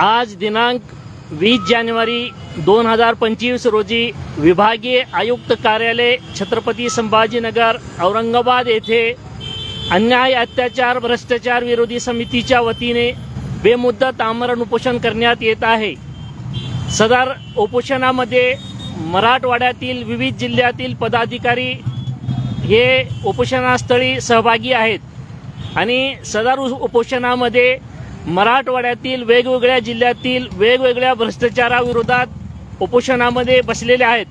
आज दिनांक वीस जानेवारी दोन हजार पंचवीस रोजी विभागीय आयुक्त कार्यालय छत्रपती संभाजीनगर औरंगाबाद येथे अन्याय अत्याचार भ्रष्टाचार विरोधी समितीच्या वतीने बेमुद्दत आमरण उपोषण करण्यात येत आहे. सदर उपोषणामध्ये मराठवाड्यातील विविध जिल्ह्यातील पदाधिकारी हे उपोषणास्थळी सहभागी आहेत आणि सदर उपोषणामध्ये मराठवाड्यातील वेगवेगळ्या जिल्ह्यातील वेगवेगळ्या भ्रष्टाचाराविरोधात उपोषणामध्ये बसलेले आहेत.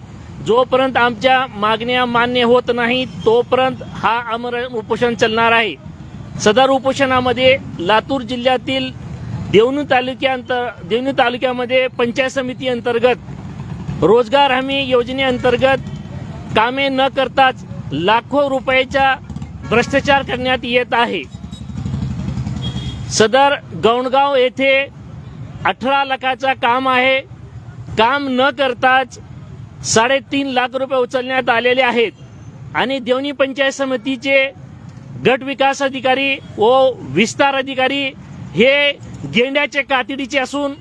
जोपर्यंत आमच्या मागण्या मान्य होत नाही तोपर्यंत हा अमर उपोषण चालणार आहे. सदर उपोषणामध्ये लातूर जिल्ह्यातील देवणी तालुक्यांतर देवणी तालुक्यामध्ये पंचायत समिती अंतर्गत रोजगार हमी योजनेअंतर्गत कामे न करताच लाखो रुपयाचा भ्रष्टाचार करण्यात येत आहे. सदर गौणगाव येथे अठरा लाखाचा काम आहे. काम न करताच साडेतीन लाख रुपये उचलण्यात आलेले आहेत. आणि देवणी पंचायत समितीचे गट विकास अधिकारी व विस्तार अधिकारी हे गेंड्याचे कातडीचे असून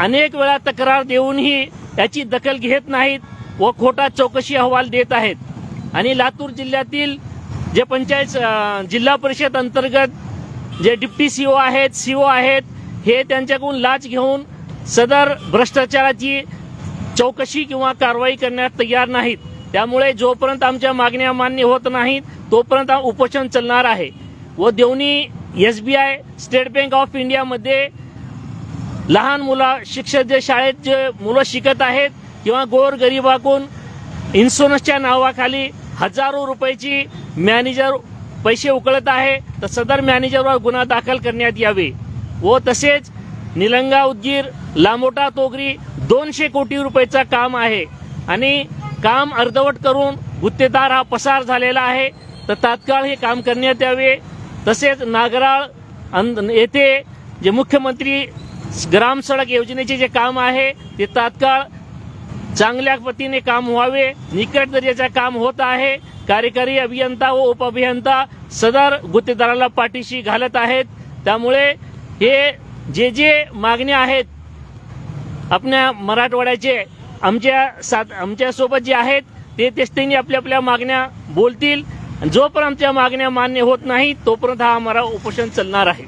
अनेक वेळा तक्रार देऊनही याची दखल घेत नाहीत व खोटा चौकशी अहवाल देत आहेत. आणि लातूर जिल्ह्यातील जे पंचायत जिल्हा परिषद अंतर्गत जे डिप्टी सीओ आहेत सीओ आहेत हे त्यांच्याकडून लाच घेऊन सदर भ्रष्टाचाराची चौकशी किंवा कारवाई करण्यात तयार नाहीत. त्यामुळे जोपर्यंत आमच्या मागण्या मान्य होत नाहीत तोपर्यंत उपोषण चालणार आहे. व Devani S B I state bank of इंडियामध्ये लहान मुलं शिक्षक जे शाळेत जे मुलं शिकत आहेत किंवा गोरगरीबाकून इन्शुरन्सच्या नावाखाली हजारो रुपयाची मॅनेजर पैसे उकळत आहे तर सदर मॅनेजरवर गुन्हा दाखल करण्यात यावे. व तसेच निलंगा उदगीर लामोटा तोगरी दोनशे कोटी रुपयेचा काम आहे. आणि काम अर्धवट करून गुत्तेदार हा पसार झालेला आहे. तर तात्काळ हे काम करण्यात यावे. तसेच नागराळ येथे जे मुख्यमंत्री ग्राम सडक योजनेचे जे काम आहे ते तात्काळ चांगल्या पतीने काम व्हावे. निकट दर्जाचे काम होत आहे. कार्यकारी अभियंता व उपअभियंता सदर गुत्तेदाराला पाठीशी घालत आहेत. त्यामुळे हे जे जे मागण्या आहेत आपल्या मराठवाड्याचे आमच्या साथ आमच्यासोबत जे आहेत ते तेच आपल्या आपल्या मागण्या बोलतील. जोपर्यंत आमच्या मागण्या मान्य होत नाही तोपर्यंत हा आम्हाला उपोषण चालणार आहे.